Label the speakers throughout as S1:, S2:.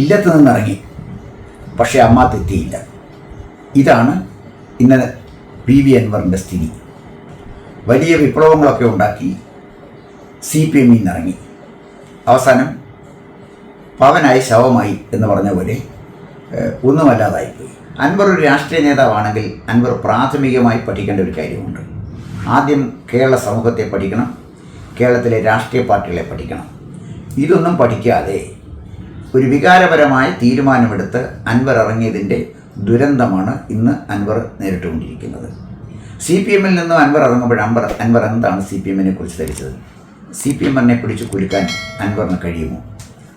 S1: ഇല്ലത്ത് നിന്നിറങ്ങി പക്ഷേ അമ്മ തെറ്റിയില്ല. ഇതാണ് ഇന്ന് പി വി അൻവറിന്റെ സ്ഥിതി. വലിയ വിപ്ലവങ്ങളൊക്കെ ഉണ്ടാക്കി സി പി എമ്മിൽ നിന്നിറങ്ങി. അവസാനം പവനായ ശവമായി എന്ന് പറഞ്ഞ പോലെ ഒന്നുമല്ലാതായിപ്പോയി അൻവർ ഒരു രാഷ്ട്രീയ നേതാവാണെങ്കിൽ അൻവർ പ്രാഥമികമായി പഠിക്കേണ്ട ഒരു കാര്യമുണ്ട്. ആദ്യം കേരള സമൂഹത്തെ പഠിക്കണം കേരളത്തിലെ രാഷ്ട്രീയ പാർട്ടികളെ പഠിക്കണം. ഇതൊന്നും പഠിക്കാതെ ഒരു വികാരപരമായ തീരുമാനമെടുത്ത് അൻവർ ഇറങ്ങിയതിന്റെ ദുരന്തമാണ് ഇന്ന് അൻവർ നേരിട്ടുകൊണ്ടിരിക്കുന്നത്. സി പി എമ്മിൽ നിന്നും അൻവർ ഇറങ്ങുമ്പോൾ അൻവർ അൻവർ എന്താണ് സി പി എമ്മിനെ കുറിച്ച് ധരിച്ചത്? സി പി എമ്മിനെ പിടിച്ച് കുലുക്കാൻ അൻവറിന് കഴിയുമോ?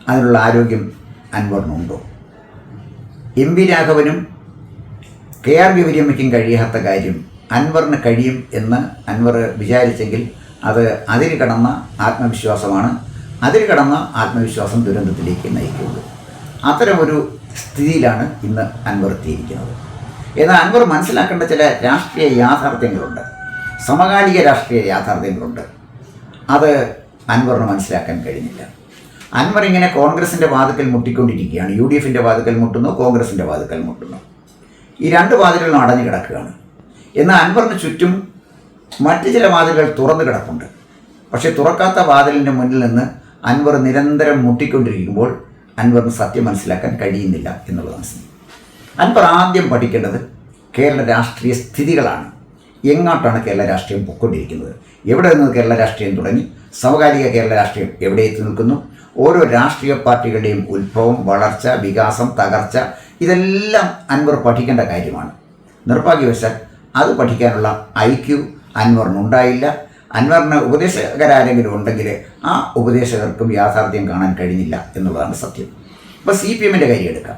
S1: അതിനുള്ള ആരോഗ്യം അൻവറിനുണ്ടോ? എം വി രാഘവനും കെ ആർ ഗൗരിയമ്മയ്ക്കും കഴിയാത്ത കാര്യം അൻവറിന് കഴിയും എന്ന് അൻവർ വിചാരിച്ചെങ്കിൽ അത് അതിൽ കടന്ന ആത്മവിശ്വാസമാണ് അതിര് കടന്ന ആത്മവിശ്വാസം ദുരന്തത്തിലേക്ക് നയിക്കുള്ളൂ അത്തരമൊരു സ്ഥിതിയിലാണ് ഇന്ന് അൻവർ എത്തിയിരിക്കുന്നത്. എന്നാൽ അൻവർ മനസ്സിലാക്കേണ്ട ചില രാഷ്ട്രീയ യാഥാർത്ഥ്യങ്ങളുണ്ട്. സമകാലിക രാഷ്ട്രീയ യാഥാർത്ഥ്യങ്ങളുണ്ട്. അത് അൻവറിന് മനസ്സിലാക്കാൻ കഴിഞ്ഞില്ല. അൻവർ ഇങ്ങനെ കോൺഗ്രസിന്റെ വാതുക്കൽ മുട്ടിക്കൊണ്ടിരിക്കുകയാണ്. യു ഡി എഫിന്റെ വാതുക്കൽ മുട്ടുന്നു കോൺഗ്രസിന്റെ വാതുക്കൽ മുട്ടുന്നു. ഈ രണ്ട് വാതിലുകളും അടഞ്ഞു കിടക്കുകയാണ്. എന്നാൽ അൻവറിന് ചുറ്റും മറ്റ് ചില വാതിലുകൾ തുറന്നു കിടപ്പുണ്ട്. പക്ഷേ തുറക്കാത്ത വാതിലിന്റെ മുന്നിൽ നിന്ന് അൻവർ നിരന്തരം മുട്ടിക്കൊണ്ടിരിക്കുമ്പോൾ അൻവറിന് സത്യം മനസ്സിലാക്കാൻ കഴിയുന്നില്ല എന്നുള്ളതാണ് സ്ഥിതി. അൻവർ ആദ്യം പഠിക്കേണ്ടത് കേരള രാഷ്ട്രീയ സ്ഥിതികളാണ്. എങ്ങോട്ടാണ് കേരള രാഷ്ട്രീയം പൊക്കൊണ്ടിരിക്കുന്നത് എവിടെ നിന്ന് കേരള രാഷ്ട്രീയം തുടങ്ങി? സമകാലിക കേരള രാഷ്ട്രീയം എവിടെ എത്തി നിൽക്കുന്നു? ഓരോ രാഷ്ട്രീയ പാർട്ടികളുടെയും ഉത്ഭവം വളർച്ച വികാസം തകർച്ച ഇതെല്ലാം അൻവർ പഠിക്കേണ്ട കാര്യമാണ്. നിർഭാഗ്യവശാൽ അത് പഠിക്കാനുള്ള ഐക്യു അൻവറിനുണ്ടായില്ല. അൻവറിന് ഉപദേശകരാരെങ്കിലും ഉണ്ടെങ്കിൽ ആ ഉപദേശകർക്കും യാഥാർത്ഥ്യം കാണാൻ കഴിഞ്ഞില്ല എന്നുള്ളതാണ് സത്യം. അപ്പോൾ സി പി എമ്മിന്റെ കാര്യം എടുക്കാം.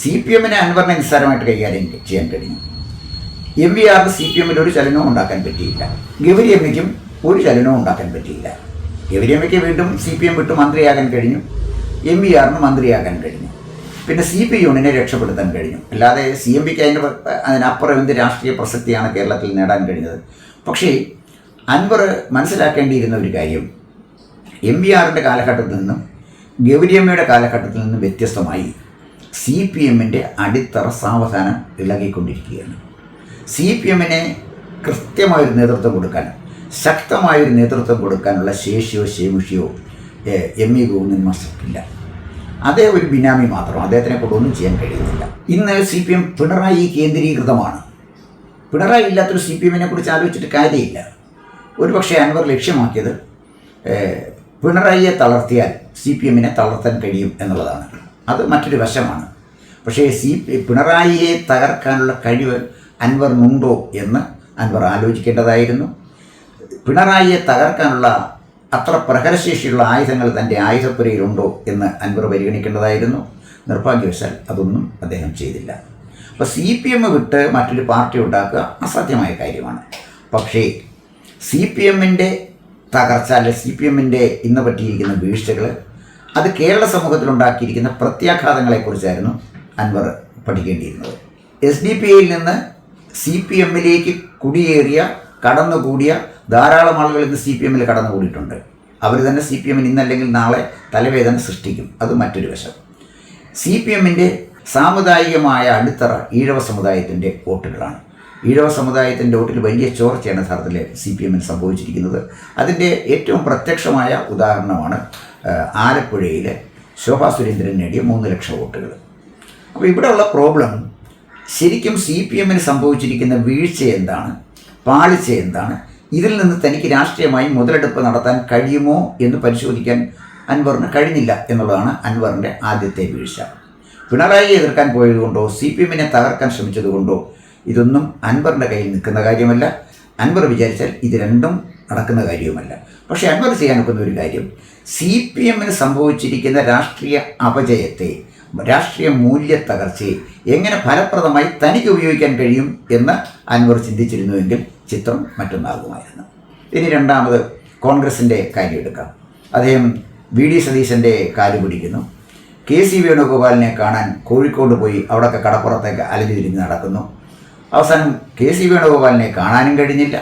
S1: സി പി എമ്മിനെ അൻവറിനെ നിസ്സാരമായിട്ട് കൈകാര്യം ചെയ്യാൻ കഴിഞ്ഞു. എം വി ആർക്ക് സി പി എമ്മിൽ ഒരു ചലനവും ഉണ്ടാക്കാൻ പറ്റിയില്ല. ഗൗരി എമ്മയ്ക്കും ഒരു ചലനവും ഉണ്ടാക്കാൻ പറ്റിയില്ല. ഗൗരി എമ്മയ്ക്ക് വീണ്ടും സി പി എം വിട്ട് മന്ത്രിയാകാൻ കഴിഞ്ഞു. എം വി ആറിന് മന്ത്രിയാകാൻ കഴിഞ്ഞു. പിന്നെ സി പി യൂണിനെ രക്ഷപ്പെടുത്താൻ കഴിഞ്ഞു. അല്ലാതെ സി എം പിക്ക് അതിന്റെ അതിനപ്പുറം എന്ത് രാഷ്ട്രീയ പ്രസക്തിയാണ് കേരളത്തിൽ നേടാൻ കഴിഞ്ഞത്. പക്ഷേ അൻവർ മനസ്സിലാക്കേണ്ടിയിരുന്ന ഒരു കാര്യം എം വി ആറിന്റെ കാലഘട്ടത്തിൽ നിന്നും ഗൗരിയമ്മയുടെ കാലഘട്ടത്തിൽ നിന്നും വ്യത്യസ്തമായി സി പി എമ്മിന്റെ അടിത്തറ സാവധാനം ഇളകിക്കൊണ്ടിരിക്കുകയാണ്. സി പി എമ്മിനെ കൃത്യമായൊരു നേതൃത്വം കൊടുക്കാൻ ശക്തമായൊരു നേതൃത്വം കൊടുക്കാനുള്ള ശേഷിയോ ശേമുഷിയോ എം ഇ ഗോവിന്ദൻ മാസ്റ്റർക്കില്ല അതേ ഒരു ബിനാമി മാത്രം അദ്ദേഹത്തിനെ കൊണ്ടൊന്നും ചെയ്യാൻ കഴിയുന്നില്ല. ഇന്ന് സി പി എം പിണറായി കേന്ദ്രീകൃതമാണ്. പിണറായി ഇല്ലാത്തൊരു സി പി എമ്മിനെ കുറിച്ച് ആലോചിച്ചിട്ട് കാര്യമില്ല. ഒരുപക്ഷെ അൻവർ ലക്ഷ്യമാക്കിയത് പിണറായിയെ തളർത്തിയാൽ സി പി എമ്മിനെ തളർത്താൻ കഴിയും എന്നുള്ളതാണ്. അത് മറ്റൊരു വശമാണ്. പക്ഷേ സി പി പിണറായിയെ തകർക്കാനുള്ള കഴിവ് അൻവറിനുണ്ടോ എന്ന് അൻവർ ആലോചിക്കേണ്ടതായിരുന്നു. പിണറായിയെ തകർക്കാനുള്ള അത്ര പ്രഹരശേഷിയുള്ള ആയുധങ്ങൾ തന്റെ ആയുധപ്പുരയിലുണ്ടോ എന്ന് അൻവർ പരിഗണിക്കേണ്ടതായിരുന്നു. നിർഭാഗ്യവശാൽ അതൊന്നും അദ്ദേഹം ചെയ്തില്ല. അപ്പോൾ സി പി എം വിട്ട് മറ്റൊരു പാർട്ടി ഉണ്ടാക്കുക അസാധ്യമായ കാര്യമാണ്. പക്ഷേ സി പി എമ്മിന്റെ തകർച്ച അല്ലെ സി പി എമ്മിന്റെ ഇന്ന് പറ്റിയിരിക്കുന്ന വീഴ്ചകൾ അത് കേരള സമൂഹത്തിൽ ഉണ്ടാക്കിയിരിക്കുന്ന പ്രത്യാഘാതങ്ങളെക്കുറിച്ചായിരുന്നു അൻവർ പഠിക്കേണ്ടിയിരുന്നത്. എസ് ഡി പി ഐയിൽ നിന്ന് സി പി എമ്മിലേക്ക് കുടിയേറിയ കടന്നുകൂടിയ ധാരാളം ആളുകൾ ഇന്ന് സി പി എമ്മിൽ കടന്നുകൂടിയിട്ടുണ്ട്. അവർ തന്നെ സി പി എമ്മിന് ഇന്നല്ലെങ്കിൽ നാളെ തലവേദന സൃഷ്ടിക്കും. അത് മറ്റൊരു വശം. സി പി എമ്മിന്റെ സാമുദായികമായ അടിത്തറ ഈഴവ സമുദായത്തിന്റെ വോട്ടുകളാണ്. ഈഴവ സമുദായത്തിന്റെ വോട്ടിൽ വലിയ ചോർച്ചയാണ് യഥാർത്ഥത്തിൽ സി പി എമ്മിന് സംഭവിച്ചിരിക്കുന്നത്. അതിന്റെ ഏറ്റവും പ്രത്യക്ഷമായ ഉദാഹരണമാണ് ആലപ്പുഴയിലെ ശോഭാ സുരേന്ദ്രൻ നേടിയ മൂന്ന് ലക്ഷം വോട്ടുകൾ അപ്പോൾ ഇവിടെയുള്ള പ്രോബ്ലം ശരിക്കും സി പി എമ്മിന് സംഭവിച്ചിരിക്കുന്ന വീഴ്ച എന്താണ് പാളിച്ച എന്താണ് ഇതിൽ നിന്ന് തനിക്ക് രാഷ്ട്രീയമായി മുതലെടുപ്പ് നടത്താൻ കഴിയുമോ എന്ന് പരിശോധിക്കാൻ അൻവറിന് കഴിഞ്ഞില്ല എന്നുള്ളതാണ് അൻവറിന്റെ ആദ്യത്തെ വീഴ്ച. പിണറായിയെ എതിർക്കാൻ പോയതുകൊണ്ടോ സി പി എമ്മിനെ തകർക്കാൻ ശ്രമിച്ചതുകൊണ്ടോ ഇതൊന്നും അൻവറിന്റെ കയ്യിൽ നിൽക്കുന്ന കാര്യമല്ല. അൻവർ വിചാരിച്ചാൽ ഇത് രണ്ടും നടക്കുന്ന കാര്യവുമല്ല. പക്ഷേ അൻവർ ചെയ്യാൻ ഒക്കുന്ന ഒരു കാര്യം സി പി എമ്മിന് സംഭവിച്ചിരിക്കുന്ന രാഷ്ട്രീയ അപജയത്തെ രാഷ്ട്രീയ മൂല്യ തകർച്ചയെ എങ്ങനെ ഫലപ്രദമായി തനിക്ക് ഉപയോഗിക്കാൻ കഴിയും എന്ന് അൻവർ ചിന്തിച്ചിരുന്നുവെങ്കിൽ ചിത്രം മറ്റൊന്നാകുമായിരുന്നു. ഇനി രണ്ടാമത് കോൺഗ്രസിന്റെ കാര്യം എടുക്കാം. അദ്ദേഹം വി ഡി സതീശന്റെ കാൽ പിടിക്കുന്നു. കെ സി വേണുഗോപാലിനെ കാണാൻ കോഴിക്കോട് പോയി അവിടെയൊക്കെ കടപ്പുറത്തേക്ക് അലഞ്ഞു തിരിഞ്ഞ് നടക്കുന്നു. അവസാനം കെ സി വേണുഗോപാലിനെ കാണാനും കഴിഞ്ഞില്ല.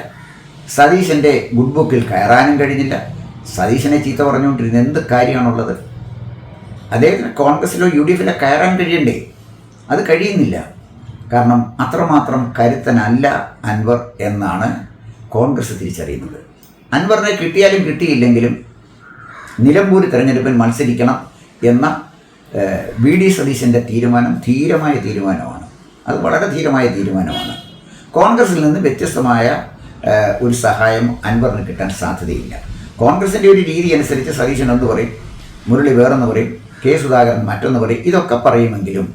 S1: സതീശന്റെ ഗുഡ് ബുക്കിൽ കയറാനും കഴിഞ്ഞില്ല. സതീശനെ ചീത്ത പറഞ്ഞുകൊണ്ടിരുന്ന എന്ത് കാര്യമാണുള്ളത്? അദ്ദേഹത്തിന് കോൺഗ്രസ്സിലോ യു ഡി എഫിലോ കയറാൻ കഴിയണ്ടേ? അത് കഴിയുന്നില്ല. കാരണം അത്രമാത്രം കരുത്തനല്ല അൻവർ എന്നാണ് കോൺഗ്രസ് തിരിച്ചറിയുന്നത്. അൻവറിനെ കിട്ടിയാലും കിട്ടിയില്ലെങ്കിലും നിലമ്പൂർ തിരഞ്ഞെടുപ്പിൽ മത്സരിക്കണം എന്ന വി ഡി സതീശന്റെ തീരുമാനം ധീരമായ തീരുമാനമാണ്. അത് വളരെ ധീരമായ തീരുമാനമാണ്. കോൺഗ്രസിൽ നിന്ന് വ്യത്യസ്തമായ ഒരു സഹായം അൻവറിന് കിട്ടാൻ സാധ്യതയില്ല. കോൺഗ്രസിന്റെ ഒരു രീതി അനുസരിച്ച് സതീശൻ എന്ന് പറയും? മുരളി വേറെന്ന് പറയും കെ സുധാകരൻ മറ്റൊന്ന് പറയും ഇതൊക്കെ പറയുമെങ്കിലും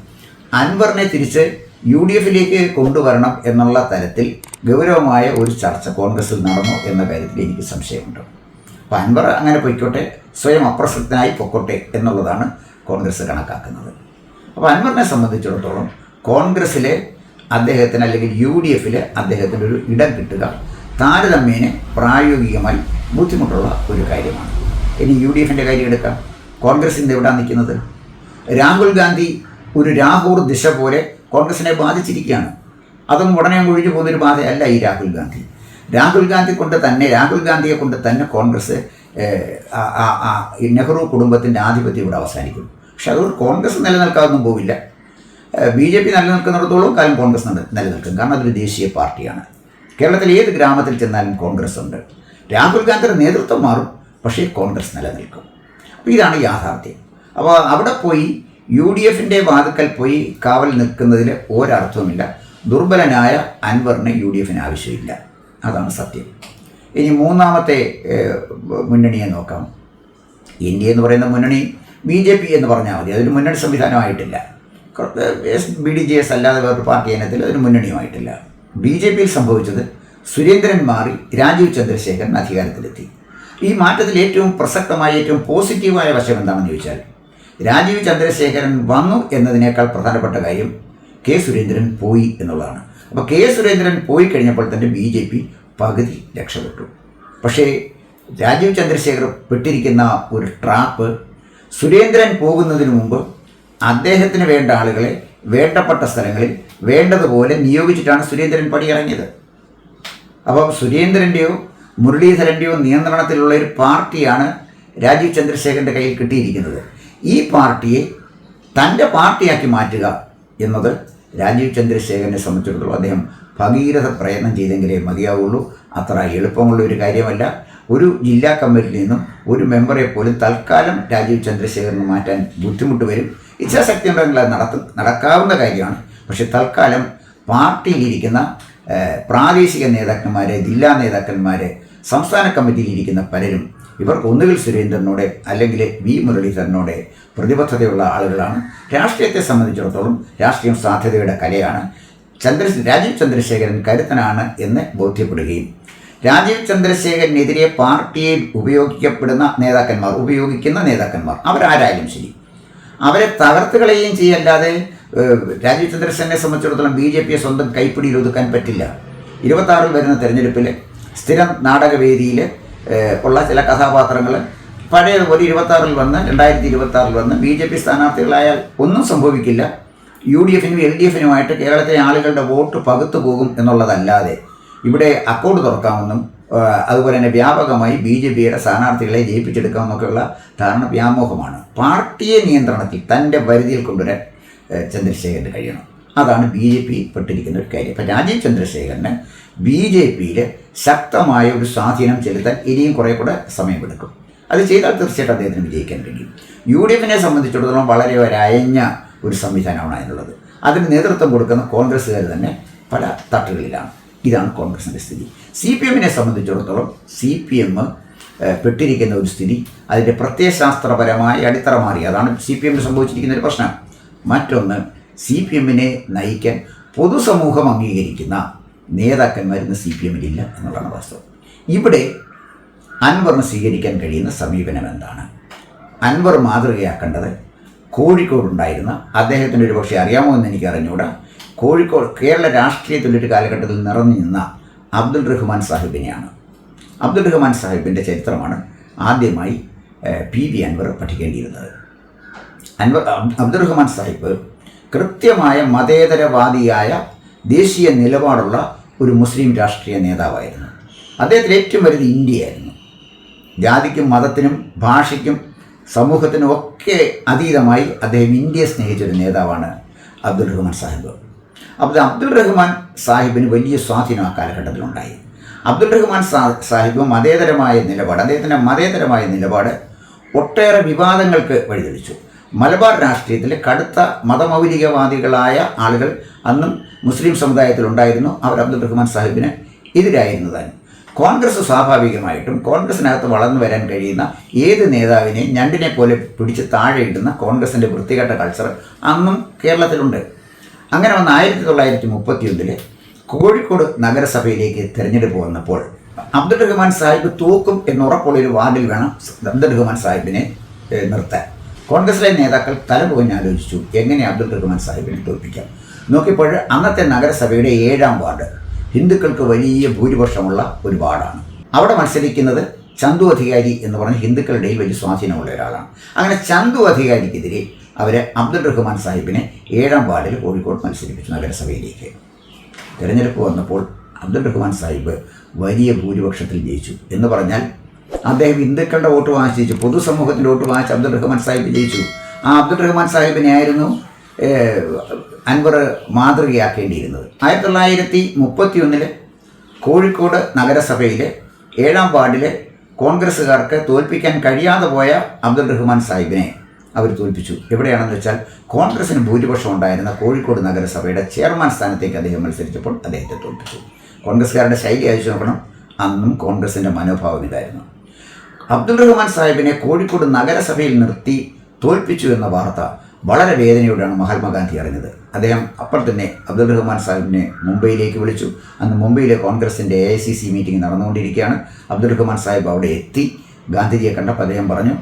S1: അൻവറിനെ തിരിച്ച് യു ഡി എഫിലേക്ക് കൊണ്ടുവരണം എന്നുള്ള തരത്തിൽ ഗൗരവമായ ഒരു ചർച്ച കോൺഗ്രസിൽ നടന്നു എന്ന കാര്യത്തിൽ എനിക്ക് സംശയമുണ്ട്. അപ്പോൾ അൻവർ അങ്ങനെ പൊയ്ക്കോട്ടെ സ്വയം അപ്രസക്തനായി പൊക്കോട്ടെ എന്നുള്ളതാണ് കോൺഗ്രസ് കണക്കാക്കുന്നത്. അപ്പോൾ അൻവറിനെ സംബന്ധിച്ചിടത്തോളം കോൺഗ്രസ്സിലെ അദ്ദേഹത്തിന് അല്ലെങ്കിൽ യു ഡി എഫിൽ അദ്ദേഹത്തിന് ഒരു ഇടം കിട്ടുക താരതമ്യേന പ്രായോഗികമായി ബുദ്ധിമുട്ടുള്ള ഒരു കാര്യമാണ്. ഇനി യു ഡി എഫിന്റെ കാര്യം എടുക്കാം. കോൺഗ്രസിന്റെ എവിടെയാണ് നിൽക്കുന്നത്? രാഹുൽ ഗാന്ധി ഒരു രാഹൂർ ദിശ പോലെ കോൺഗ്രസിനെ ബാധിച്ചിരിക്കുകയാണ്. അതൊന്നും ഉടനെ ഒഴിഞ്ഞു പോകുന്നൊരു ബാധയല്ല ഈ രാഹുൽ ഗാന്ധി. രാഹുൽ ഗാന്ധി കൊണ്ട് തന്നെ രാഹുൽ ഗാന്ധിയെ കൊണ്ട് തന്നെ കോൺഗ്രസ് നെഹ്റു കുടുംബത്തിന്റെ ആധിപത്യം ഇവിടെ അവസാനിക്കും പക്ഷെ അതുകൊണ്ട് കോൺഗ്രസ് നിലനിൽക്കാതൊന്നും പോവില്ല. ബി ജെ പി നിലനിൽക്കുന്നിടത്തോളം കാലം കോൺഗ്രസ് നില- നിലനിൽക്കും. കാരണം അതൊരു ദേശീയ പാർട്ടിയാണ്. കേരളത്തിൽ ഏത് ഗ്രാമത്തിൽ ചെന്നാലും കോൺഗ്രസ് ഉണ്ട്. രാഹുൽ ഗാന്ധിയുടെ നേതൃത്വം മാറും പക്ഷേ കോൺഗ്രസ് നിലനിൽക്കും. അപ്പോൾ ഇതാണ് യാഥാർത്ഥ്യം. അപ്പോൾ അവിടെ പോയി യു ഡി എഫിന്റെ വാതുക്കൽ പോയി കാവൽ നിൽക്കുന്നതിൽ ഒരർത്ഥവുമില്ല. ദുർബലനായ അൻവറിന് യു ഡി എഫിന് ആവശ്യമില്ല. അതാണ് സത്യം. ഇനി മൂന്നാമത്തെ മുന്നണിയെ നോക്കാം. ഇന്ത്യ എന്ന് പറയുന്ന മുന്നണി ബി ജെ പി എന്ന് പറഞ്ഞാൽ മതി. അതൊരു മുന്നണി സംവിധാനമായിട്ടില്ല. S B D J S അല്ലാതെ വേറൊരു പാർട്ടി ഇനത്തിൽ അതിന് മുന്നണിയുമായിട്ടില്ല. ബി ജെ പിയിൽ സംഭവിച്ചത് സുരേന്ദ്രൻ മാറി രാജീവ് ചന്ദ്രശേഖരൻ അധികാരത്തിലെത്തി. ഈ മാറ്റത്തിൽ ഏറ്റവും പ്രസക്തമായ ഏറ്റവും പോസിറ്റീവായ വശം എന്താണെന്ന് ചോദിച്ചാൽ രാജീവ് ചന്ദ്രശേഖരൻ വന്നു എന്നതിനേക്കാൾ പ്രധാനപ്പെട്ട കാര്യം കെ സുരേന്ദ്രൻ പോയി എന്നുള്ളതാണ്. അപ്പോൾ കെ സുരേന്ദ്രൻ പോയി കഴിഞ്ഞപ്പോൾ തന്നെ ബി ജെ പി പകുതി രക്ഷപ്പെട്ടു. പക്ഷേ രാജീവ് ചന്ദ്രശേഖർ പെട്ടിരിക്കുന്ന ഒരു ട്രാപ്പ് സുരേന്ദ്രൻ പോകുന്നതിന് മുമ്പ് അദ്ദേഹത്തിന് വേണ്ട ആളുകളെ വേണ്ടപ്പെട്ട സ്ഥലങ്ങളിൽ വേണ്ടതുപോലെ നിയോഗിച്ചിട്ടാണ് സുരേന്ദ്രൻ പടിയിറങ്ങിയത്. അപ്പം സുരേന്ദ്രന്റെയോ മുരളീധരന്റെയോ നിയന്ത്രണത്തിലുള്ള ഒരു പാർട്ടിയാണ് രാജീവ് ചന്ദ്രശേഖരന്റെ കയ്യിൽ കിട്ടിയിരിക്കുന്നത്. ഈ പാർട്ടിയെ തന്റെ പാർട്ടിയാക്കി മാറ്റുക എന്നത് രാജീവ് ചന്ദ്രശേഖരനെ സംബന്ധിച്ചിടത്തോളം അദ്ദേഹം ഭഗീരഥ പ്രയത്നം ചെയ്തെങ്കിലേ മതിയാവുള്ളൂ. അത്ര എളുപ്പമുള്ള ഒരു കാര്യമല്ല. ഒരു ജില്ലാ കമ്മിറ്റിയിൽ നിന്നും ഒരു മെമ്പറെ പോലും തൽക്കാലം രാജീവ് ചന്ദ്രശേഖരന് മാറ്റാൻ ബുദ്ധിമുട്ട് വരും. ഇച്ഛാശക്തി ഉണ്ടെങ്കിൽ അത് നടത്ത നടക്കാവുന്ന കാര്യമാണ്. പക്ഷേ തൽക്കാലം പാർട്ടിയിലിരിക്കുന്ന പ്രാദേശിക നേതാക്കന്മാരെ ജില്ലാ നേതാക്കന്മാരെ സംസ്ഥാന കമ്മിറ്റിയിലിരിക്കുന്ന പലരും ഇവർക്ക് ഒന്നുകിൽ സുരേന്ദ്രനോടെ അല്ലെങ്കിൽ വി മുരളീധരനോടെ പ്രതിബദ്ധതയുള്ള ആളുകളാണ്. രാഷ്ട്രീയത്തെ സംബന്ധിച്ചിടത്തോളം രാഷ്ട്രീയം സാധ്യതയുടെ കലയാണ്. ചന്ദ്ര രാജീവ് ചന്ദ്രശേഖരൻ കരുത്തനാണ് എന്ന് ബോധ്യപ്പെടുകയും രാജീവ് ചന്ദ്രശേഖരനെതിരെ പാർട്ടിയിൽ ഉപയോഗിക്കപ്പെടുന്ന നേതാക്കന്മാർ ഉപയോഗിക്കുന്ന നേതാക്കന്മാർ. അവരാരായാലും ശരി. അവരെ തകർത്ത് കളയുകയും ചെയ്യല്ലാതെ രാജീവ് ചന്ദ്രസേനെ സംബന്ധിച്ചിടത്തോളം ബി ജെ പിയെ സ്വന്തം കൈപ്പിടിയിൽ ഒതുക്കാൻ പറ്റില്ല. ഇരുപത്താറിൽ വരുന്ന തെരഞ്ഞെടുപ്പിൽ സ്ഥിരം നാടകവേദിയിൽ ഉള്ള ചില കഥാപാത്രങ്ങൾ പഴയതുപോലെ ഇരുപത്താറിൽ വന്ന് രണ്ടായിരത്തി ഇരുപത്താറിൽ വന്ന് ബി ജെ പി സ്ഥാനാർത്ഥികളായാൽ ഒന്നും സംഭവിക്കില്ല. യു ഡി എഫിനും എൽ ഡി എഫിനുമായിട്ട് കേരളത്തിലെ ആളുകളുടെ വോട്ട് പകുത്തു പോകും എന്നുള്ളതല്ലാതെ ഇവിടെ അക്കൗണ്ട് തുറക്കാമെന്നും അതുപോലെ തന്നെ വ്യാപകമായി ബി ജെ പിയുടെ സ്ഥാനാർത്ഥികളെ ജയിപ്പിച്ചെടുക്കാമെന്നൊക്കെയുള്ള ധാരണ വ്യാമോഹമാണ്. പാർട്ടിയെ നിയന്ത്രണത്തിൽ തന്റെ പരിധിയിൽ കൊണ്ടുവരാൻ ചന്ദ്രശേഖരന് കഴിയണം. അതാണ് ബി ജെ പി പെട്ടിരിക്കുന്ന ഒരു കാര്യം. അപ്പം രാജീവ് ചന്ദ്രശേഖരന് ബി ജെ പിയിൽ ശക്തമായ ഒരു സ്വാധീനം ചെലുത്താൻ ഇനിയും കുറേ കൂടെ സമയമെടുക്കും. അത് ചെയ്താൽ തീർച്ചയായിട്ടും അദ്ദേഹത്തിന് വിജയിക്കാൻ കഴിയും. യു ഡി എഫിനെ സംബന്ധിച്ചിടത്തോളം വളരെ ഒരു അയഞ്ഞ ഒരു സംവിധാനമാണ് അതിനുള്ളത് അതിന് നേതൃത്വം കൊടുക്കുന്ന കോൺഗ്രസ്സുകാർ തന്നെ പല തട്ടുകളിലാണ്. ഇതാണ് കോൺഗ്രസിന്റെ സ്ഥിതി. സി പി എമ്മിനെ സംബന്ധിച്ചിടത്തോളം സി പി എം പെട്ടിരിക്കുന്ന ഒരു സ്ഥിതി. അതിന്റെ പ്രത്യയശാസ്ത്രപരമായ അടിത്തറ മാറി. അതാണ് സി പി എമ്മിന് സംഭവിച്ചിരിക്കുന്ന ഒരു പ്രശ്നം. മറ്റൊന്ന് സി പി എമ്മിനെ നയിക്കാൻ പൊതുസമൂഹം അംഗീകരിക്കുന്ന നേതാക്കന്മാരിന്ന് സി പി എമ്മിലില്ല എന്നുള്ളതാണ് വാസ്തവം. ഇവിടെ അൻവറിന് സ്വീകരിക്കാൻ കഴിയുന്ന സമീപനം എന്താണ്? അൻവർ മാതൃകയാക്കേണ്ടത് കോഴിക്കോടുണ്ടായിരുന്ന അദ്ദേഹത്തിന് ഒരു പക്ഷേ അറിയാമോ എന്ന് എനിക്ക് അറിഞ്ഞുകൂടാ കോഴിക്കോട് കേരള രാഷ്ട്രീയത്തിലിട്ട് കാലഘട്ടത്തിൽ നിറഞ്ഞു നിന്ന അബ്ദുൾ റഹ്മാൻ സാഹിബിനെയാണ്. അബ്ദുൾ റഹ്മാൻ സാഹിബിന്റെ ചരിത്രമാണ് ആദ്യമായി പി വി അൻവർ പഠിക്കേണ്ടിയിരുന്നത്. അൻവർ അബ്- അബ്ദുൾ റഹ്മാൻ സാഹിബ് കൃത്യമായ മതേതരവാദിയായ ദേശീയ നിലപാടുള്ള ഒരു മുസ്ലിം രാഷ്ട്രീയ നേതാവായിരുന്നു. അദ്ദേഹത്തിന് ഏറ്റവും വലുത് ഇന്ത്യയായിരുന്നു. ജാതിക്കും മതത്തിനും ഭാഷയ്ക്കും സമൂഹത്തിനും ഒക്കെ അതീതമായി അദ്ദേഹം ഇന്ത്യയെ സ്നേഹിച്ചൊരു നേതാവാണ് അബ്ദുൾ റഹ്മാൻ സാഹിബ്. അപ്പോൾ അബ്ദുൾ റഹ്മാൻ സാഹിബിന് വലിയ സ്വാധീനം ആ കാലഘട്ടത്തിലുണ്ടായി അബ്ദുൾ റഹ്മാൻ സാ സാഹിബ് മതേതരമായ നിലപാട് അദ്ദേഹത്തിന്റെ മതേതരമായ നിലപാട് ഒട്ടേറെ വിവാദങ്ങൾക്ക് വഴിതെളിച്ചു. മലബാർ രാഷ്ട്രീയത്തിലെ കടുത്ത മതമൗലികവാദികളായ ആളുകൾ അന്നും മുസ്ലിം സമുദായത്തിലുണ്ടായിരുന്നു അവർ അബ്ദുൾ റഹ്മാൻ സാഹിബിന് എതിരായിരുന്നു താൻ. കോൺഗ്രസ് സ്വാഭാവികമായിട്ടും കോൺഗ്രസിനകത്ത് വളർന്നു വരാൻ കഴിയുന്ന ഏത് നേതാവിനെയും ഞണ്ടിനെ പോലെ പിടിച്ച് താഴെ ഇടുന്ന കോൺഗ്രസിന്റെ വൃത്തികെട്ട കൾച്ചർ അന്നും കേരളത്തിലുണ്ട്. അങ്ങനെ വന്ന് ആയിരത്തി തൊള്ളായിരത്തി മുപ്പത്തിയൊന്നിൽ കോഴിക്കോട് നഗരസഭയിലേക്ക് തിരഞ്ഞെടുപ്പ് വന്നപ്പോൾ അബ്ദുൾ റഹ്മാൻ സാഹിബ് തൂക്കും എന്നുറപ്പുള്ള ഒരു വാർഡിൽ വേണം അബ്ദുൾ റഹ്മാൻ സാഹിബിനെ നിർത്താൻ. കോൺഗ്രസിലെ നേതാക്കൾ തലപുകഞ്ഞ് ആലോചിച്ചു എങ്ങനെ അബ്ദുൾ റഹ്മാൻ സാഹിബിനെ തോൽപ്പിക്കാം? നോക്കിയപ്പോൾ അന്നത്തെ നഗരസഭയുടെ ഏഴാം വാർഡ് ഹിന്ദുക്കൾക്ക് വലിയ ഭൂരിപക്ഷമുള്ള ഒരു വാർഡാണ്. അവിടെ മത്സരിക്കുന്നത് ചന്തു അധികാരി എന്ന് പറഞ്ഞ ഹിന്ദുക്കളുടെയും വലിയ സ്വാധീനമുള്ള ഒരാളാണ്. അങ്ങനെ ചന്തു അധികാരിക്കെതിരെ അവർ അബ്ദുൾ റഹ്മാൻ സാഹിബിനെ ഏഴാം വാർഡിൽ കോഴിക്കോട് മത്സരിപ്പിച്ചു നഗരസഭയിലേക്ക് തിരഞ്ഞെടുപ്പ് വന്നപ്പോൾ അബ്ദുൾ റഹ്മാൻ സാഹിബ് വലിയ ഭൂരിപക്ഷത്തിൽ ജയിച്ചു എന്ന് പറഞ്ഞാൽ അദ്ദേഹം ഹിന്ദുക്കളുടെ വോട്ട് വാങ്ങിച്ചു പൊതുസമൂഹത്തിന്റെ വോട്ട് വാങ്ങിച്ച് അബ്ദുൾ റഹ്മാൻ സാഹിബ് ജയിച്ചു. ആ അബ്ദുൾ റഹ്മാൻ സാഹിബിനെ ആയിരുന്നു അൻവർ മാതൃകയാക്കേണ്ടിയിരുന്നത്. ആയിരത്തി തൊള്ളായിരത്തി മുപ്പത്തി കോഴിക്കോട് നഗരസഭയിലെ ഏഴാം വാർഡിലെ കോൺഗ്രസ്സുകാർക്ക് തോൽപ്പിക്കാൻ കഴിയാതെ പോയ അബ്ദുൾ റഹ്മാൻ സാഹിബിനെ അവർ തോൽപ്പിച്ചു. എവിടെയാണെന്ന് വെച്ചാൽ കോൺഗ്രസിന് ഭൂരിപക്ഷം ഉണ്ടായിരുന്ന കോഴിക്കോട് നഗരസഭയുടെ ചെയർമാൻ സ്ഥാനത്തേക്ക് അദ്ദേഹം മത്സരിച്ചപ്പോൾ അദ്ദേഹത്തെ തോൽപ്പിച്ചു. കോൺഗ്രസ്സുകാരുടെ ശൈലി അയച്ചു നോക്കണം. അന്നും കോൺഗ്രസിന്റെ മനോഭാവം ഇതായിരുന്നു. അബ്ദുൾ റഹ്മാൻ സാഹിബിനെ കോഴിക്കോട് നഗരസഭയിൽ നിർത്തി തോൽപ്പിച്ചു എന്ന വാർത്ത വളരെ വേദനയോടെയാണ് മഹാത്മാഗാന്ധി അറിഞ്ഞത്. അദ്ദേഹം അപ്പോൾ തന്നെ അബ്ദുൾ റഹ്മാൻ സാഹിബിനെ മുംബൈയിലേക്ക് വിളിച്ചു. അന്ന് മുംബൈയിലെ കോൺഗ്രസിന്റെ A I C C meeting നടന്നുകൊണ്ടിരിക്കുകയാണ്. അബ്ദുൾ റഹ്മാൻ സാഹിബ് അവിടെ എത്തി. ഗാന്ധിജിയെ കണ്ടപ്പോൾ അദ്ദേഹം പറഞ്ഞു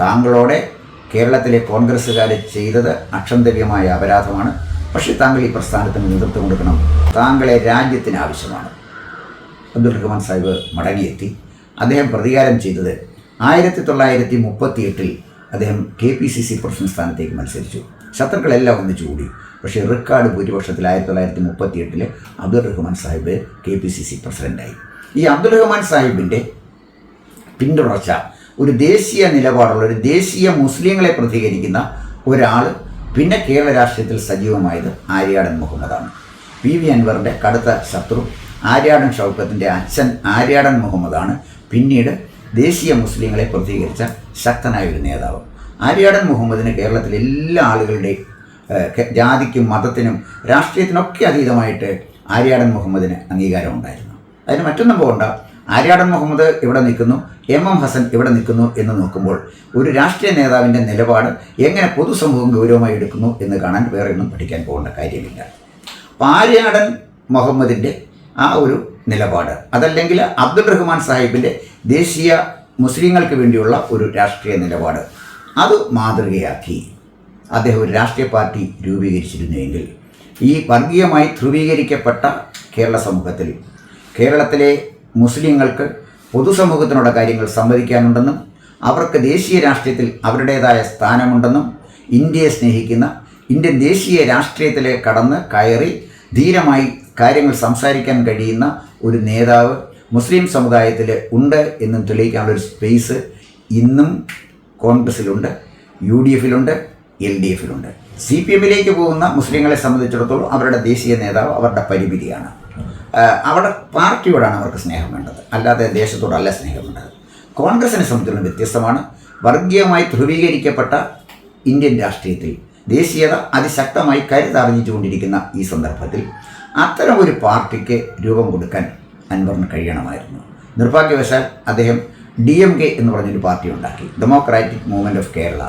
S1: താങ്കളോടെ കേരളത്തിലെ കോൺഗ്രസ്സുകാർ ചെയ്തത് അക്ഷന്തവ്യമായ അപരാധമാണ്. പക്ഷേ താങ്കൾ ഈ പ്രസ്ഥാനത്തിന് നേതൃത്വം കൊടുക്കണം. താങ്കളെ രാജ്യത്തിന് ആവശ്യമാണ്. അബ്ദുൾ റഹ്മാൻ സാഹിബ് മടങ്ങിയെത്തി. അദ്ദേഹം പ്രതികാരം ചെയ്തത് ആയിരത്തി തൊള്ളായിരത്തി മുപ്പത്തി എട്ടിൽ അദ്ദേഹം K P C C president സ്ഥാനത്തേക്ക് മത്സരിച്ചു. ശത്രുക്കളെല്ലാം ഒന്നിച്ചു കൂടി. പക്ഷേ റെക്കോർഡ് ഭൂരിപക്ഷത്തിൽ ആയിരത്തി തൊള്ളായിരത്തി മുപ്പത്തി എട്ടിൽ Abdul Rahman Sahib K P C C പ്രസിഡന്റായി ഈ അബ്ദുൾ റഹ്മാൻ സാഹിബിന്റെ പിന്തുടർച്ച ഒരു ദേശീയ നിലപാടുള്ള ഒരു ദേശീയ മുസ്ലിങ്ങളെ പ്രതികരിക്കുന്ന ഒരാൾ പിന്നെ കേരള രാഷ്ട്രീയത്തിൽ സജീവമായത് ആര്യാടൻ മുഹമ്മദാണ്. പി വി അൻവറിന്റെ കടുത്ത ശത്രു ആര്യാടൻ ഷൗക്കത്തിന്റെ അച്ഛൻ ആര്യാടൻ മുഹമ്മദാണ്. പിന്നീട് ദേശീയ മുസ്ലിങ്ങളെ പ്രതികരിച്ച ശക്തനായ ഒരു നേതാവ്. ആര്യാടൻ മുഹമ്മദിന് കേരളത്തിലെ എല്ലാ ആളുകളുടെയും ജാതിക്കും മതത്തിനും രാഷ്ട്രീയത്തിനൊക്കെ അതീതമായിട്ട് ആര്യാടൻ മുഹമ്മദിന് അംഗീകാരം ഉണ്ടായിരുന്നു അതിന് മറ്റൊന്നും പോകണ്ട. ആര്യാടൻ മുഹമ്മദ് ഇവിടെ നിൽക്കുന്നു എം എം ഹസൻ ഇവിടെ നിൽക്കുന്നു എന്ന് നോക്കുമ്പോൾ ഒരു രാഷ്ട്രീയ നേതാവിന്റെ നിലപാട് എങ്ങനെ പൊതുസമൂഹം ഗൗരവമായി എടുക്കുന്നു എന്ന് കാണാൻ വേറെ ഒന്നും പഠിക്കാൻ പോകേണ്ട കാര്യമില്ല. പാര്യാടൻ മുഹമ്മദിന്റെ ആ ഒരു നിലപാട് അതല്ലെങ്കിൽ അബ്ദുൾ റഹ്മാൻ സാഹിബിന്റെ ദേശീയ മുസ്ലിങ്ങൾക്ക് വേണ്ടിയുള്ള ഒരു രാഷ്ട്രീയ നിലപാട് അത് മാതൃകയാക്കി അദ്ദേഹം ഒരു രാഷ്ട്രീയ പാർട്ടി രൂപീകരിച്ചിരുന്നുവെങ്കിൽ ഈ വർഗീയമായി ധ്രുവീകരിക്കപ്പെട്ട കേരള സമൂഹത്തിൽ കേരളത്തിലെ മുസ്ലിങ്ങൾക്ക് പൊതുസമൂഹത്തിനുള്ള കാര്യങ്ങൾ സമ്മതിക്കാനുണ്ടെന്നും അവർക്ക് ദേശീയ രാഷ്ട്രീയത്തിൽ അവരുടേതായ സ്ഥാനമുണ്ടെന്നും ഇന്ത്യയെ സ്നേഹിക്കുന്ന ഇന്ത്യൻ ദേശീയ രാഷ്ട്രീയത്തിലെ കടന്ന് കയറി ധീരമായി കാര്യങ്ങൾ സംസാരിക്കാൻ കഴിയുന്ന ഒരു നേതാവ് മുസ്ലിം സമുദായത്തിൽ ഉണ്ട് എന്നും തെളിയിക്കാനുള്ള ഒരു സ്പേസ് ഇന്നും കോൺഗ്രസിലുണ്ട് യു ഡി എഫിലുണ്ട് എൽ ഡി എഫിലുണ്ട് സി പി എമ്മിലേക്ക് പോകുന്ന മുസ്ലിങ്ങളെ സംബന്ധിച്ചിടത്തോളം അവരുടെ ദേശീയ നേതാവ് അവരുടെ പരിമിതിയാണ്. ആഹ് അവരുടെ പാർട്ടിയോടാണ് അവർക്ക് സ്നേഹം വേണ്ടത്. അല്ലാതെ ദേശത്തോടല്ല സ്നേഹം വേണ്ടത്. കോൺഗ്രസിനെ സംബന്ധിച്ചിടത്തോളം വ്യത്യസ്തമാണ്. വർഗീയമായി ധ്രുവീകരിക്കപ്പെട്ട ഇന്ത്യൻ രാഷ്ട്രീയത്തിൽ ദേശീയത അതിശക്തമായി കരുതറിഞ്ഞിട്ടുകൊണ്ടിരിക്കുന്ന ഈ സന്ദർഭത്തിൽ അത്തരം ഒരു പാർട്ടിക്ക് രൂപം കൊടുക്കാൻ അൻവറിന് കഴിയണമായിരുന്നു. നിർഭാഗ്യവശാൽ അദ്ദേഹം ഡി എം കെ എന്ന് പറഞ്ഞൊരു പാർട്ടി ഉണ്ടാക്കി. ഡെമോക്രാറ്റിക് മൂവ്മെന്റ് ഓഫ് കേരള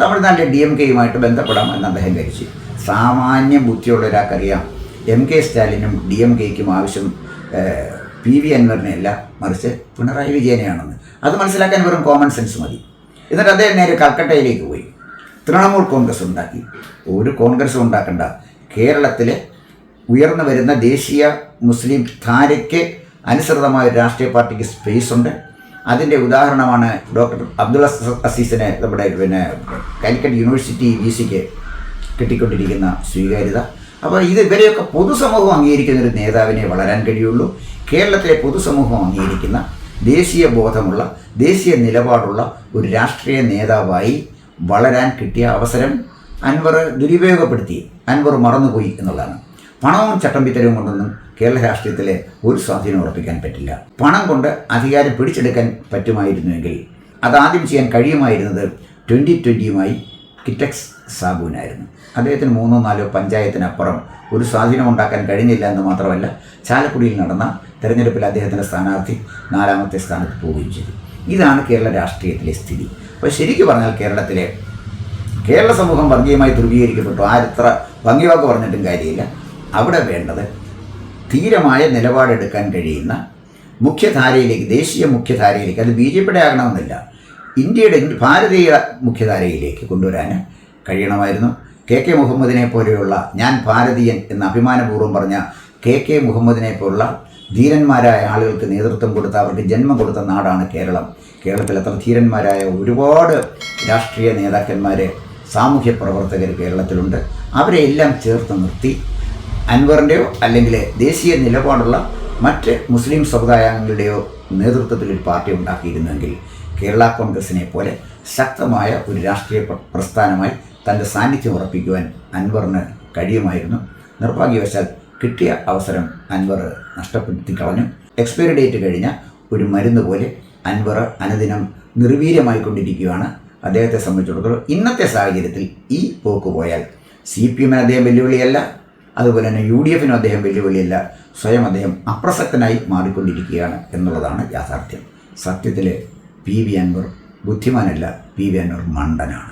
S1: തമിഴ്നാട്ടിലെ ഡി എം കെയുമായിട്ട് ബന്ധപ്പെടാം എന്ന് അദ്ദേഹം ധരിച്ചു സാമാന്യ ബുദ്ധിയുള്ള ഒരാൾക്കറിയാം എം കെ സ്റ്റാലിനും ഡി എം കെക്കും ആവശ്യം പി വി അൻവറിനെയല്ല മറിച്ച് പിണറായി വിജയനെയാണെന്ന്. അത് മനസ്സിലാക്കാൻ വെറും കോമൺ സെൻസ് മതി. എന്നിട്ട് അദ്ദേഹം നേരെ കൽക്കട്ടയിലേക്ക് പോയി. തൃണമൂൽ കോൺഗ്രസ് ഉണ്ടാക്കി. ഒരു കോൺഗ്രസ് ഉണ്ടാക്കണ്ട. കേരളത്തിലെ ഉയർന്നു വരുന്ന ദേശീയ മുസ്ലിം ധാരയ്ക്ക് അനുസൃതമായ രാഷ്ട്രീയ പാർട്ടിക്ക് സ്പേസ് ഉണ്ട്. അതിന്റെ ഉദാഹരണമാണ് ഡോക്ടർ അബ്ദുൾ അസ- അസീസിനെ നമ്മുടെ പിന്നെ കാലിക്കറ്റ് യൂണിവേഴ്സിറ്റി വി സിക്ക് കിട്ടിക്കൊണ്ടിരിക്കുന്ന സ്വീകാര്യത. അപ്പോൾ ഇത് ഇവരെയൊക്കെ പൊതുസമൂഹം അംഗീകരിക്കുന്ന ഒരു നേതാവിനെ വളരാൻ കഴിയുള്ളൂ. കേരളത്തിലെ പൊതുസമൂഹം അംഗീകരിക്കുന്ന ദേശീയ ബോധമുള്ള ദേശീയ നിലപാടുള്ള ഒരു രാഷ്ട്രീയ നേതാവായി വളരാൻ കിട്ടിയ അവസരം അൻവർ ദുരുപയോഗപ്പെടുത്തി. അൻവർ മറന്നുപോയി എന്നുള്ളതാണ്. പണവും ചട്ടമ്പിത്തരവും കൊണ്ടൊന്നും കേരള രാഷ്ട്രീയത്തിലെ ഒരു സ്വാധീനം ഉറപ്പിക്കാൻ പറ്റില്ല. പണം കൊണ്ട് അധികാരം പിടിച്ചെടുക്കാൻ പറ്റുമായിരുന്നുവെങ്കിൽ അതാദ്യം ചെയ്യാൻ കഴിയുമായിരുന്നത് ട്വന്റി ട്വന്റിയുമായി കിറ്റക്സ് സാബുവിനായിരുന്നു. അദ്ദേഹത്തിന് മൂന്നോ നാലോ പഞ്ചായത്തിനപ്പുറം ഒരു സ്വാധീനം ഉണ്ടാക്കാൻ കഴിഞ്ഞില്ല എന്ന് മാത്രമല്ല ചാലക്കുടിയിൽ നടന്ന തെരഞ്ഞെടുപ്പിൽ അദ്ദേഹത്തിന്റെ സ്ഥാനാർത്ഥി നാലാമത്തെ സ്ഥാനത്ത് പോവുകയും ചെയ്തു. ഇതാണ് കേരള രാഷ്ട്രീയത്തിലെ സ്ഥിതി. അപ്പോൾ ശരിക്കും പറഞ്ഞാൽ കേരളത്തിലെ കേരള സമൂഹം വർഗീയമായി ധ്രുവീകരിക്കപ്പെട്ടു. ആരെത്ര ഭംഗിവാക്ക് പറഞ്ഞിട്ടും കാര്യമില്ല. അവിടെ വേണ്ടത് ധീരമായ നിലപാടെടുക്കാൻ കഴിയുന്ന മുഖ്യധാരയിലേക്ക് ദേശീയ മുഖ്യധാരയിലേക്ക്. അത് ബി ജെ പിയുടെ ആകണമെന്നില്ല. ഇന്ത്യയുടെ ഭാരതീയ മുഖ്യധാരയിലേക്ക് കൊണ്ടുവരാൻ കഴിയണമായിരുന്നു. കെ കെ മുഹമ്മദിനെ പോലെയുള്ള ഞാൻ ഭാരതീയൻ എന്ന് അഭിമാനപൂർവം പറഞ്ഞ കെ കെ മുഹമ്മദിനെ പോലുള്ള ധീരന്മാരായ ആളുകൾക്ക് നേതൃത്വം കൊടുത്ത അവർക്ക് ജന്മം കൊടുത്ത നാടാണ് കേരളം. കേരളത്തിൽ അത്ര ധീരന്മാരായ ഒരുപാട് രാഷ്ട്രീയ നേതാക്കന്മാർ സാമൂഹ്യ പ്രവർത്തകർ കേരളത്തിലുണ്ട്. അവരെ എല്ലാം ചേർത്ത് നിർത്തി അൻവറിന്റെയോ അല്ലെങ്കിൽ ദേശീയ നിലപാടുള്ള മറ്റ് മുസ്ലിം സമുദായങ്ങളുടെയോ നേതൃത്വത്തിൽ ഒരു പാർട്ടി ഉണ്ടാക്കിയിരുന്നെങ്കിൽ കേരള കോൺഗ്രസിനെ പോലെ ശക്തമായ ഒരു രാഷ്ട്രീയ പ്രസ്ഥാനമായി തന്റെ സാന്നിധ്യം ഉറപ്പിക്കുവാൻ അൻവറിന് കഴിയുമായിരുന്നു. നിർഭാഗ്യവശാൽ കിട്ടിയ അവസരം അൻവർ നഷ്ടപ്പെടുത്തി കളഞ്ഞു. എക്സ്പയറി ഡേറ്റ് കഴിഞ്ഞ ഒരു മരുന്ന് പോലെ അൻവർ അനുദിനം നിർവീര്യമായിക്കൊണ്ടിരിക്കുകയാണ് അദ്ദേഹത്തെ സംബന്ധിച്ചിടത്തോളം ഇന്നത്തെ സാഹചര്യത്തിൽ ഈ പോക്ക് പോയാൽ സി പി എമ്മിന് അദ്ദേഹം വെല്ലുവിളിയല്ല അതുപോലെ തന്നെ യു ഡി എഫിനും അദ്ദേഹം വെല്ലുവിളിയല്ല സ്വയം അദ്ദേഹം അപ്രസക്തനായി മാറിക്കൊണ്ടിരിക്കുകയാണ് എന്നുള്ളതാണ് യാഥാർത്ഥ്യം. സത്യത്തിൽ പി വി അൻവർ ബുദ്ധിമാനല്ല പി വി അൻവർ മണ്ടനാണ്.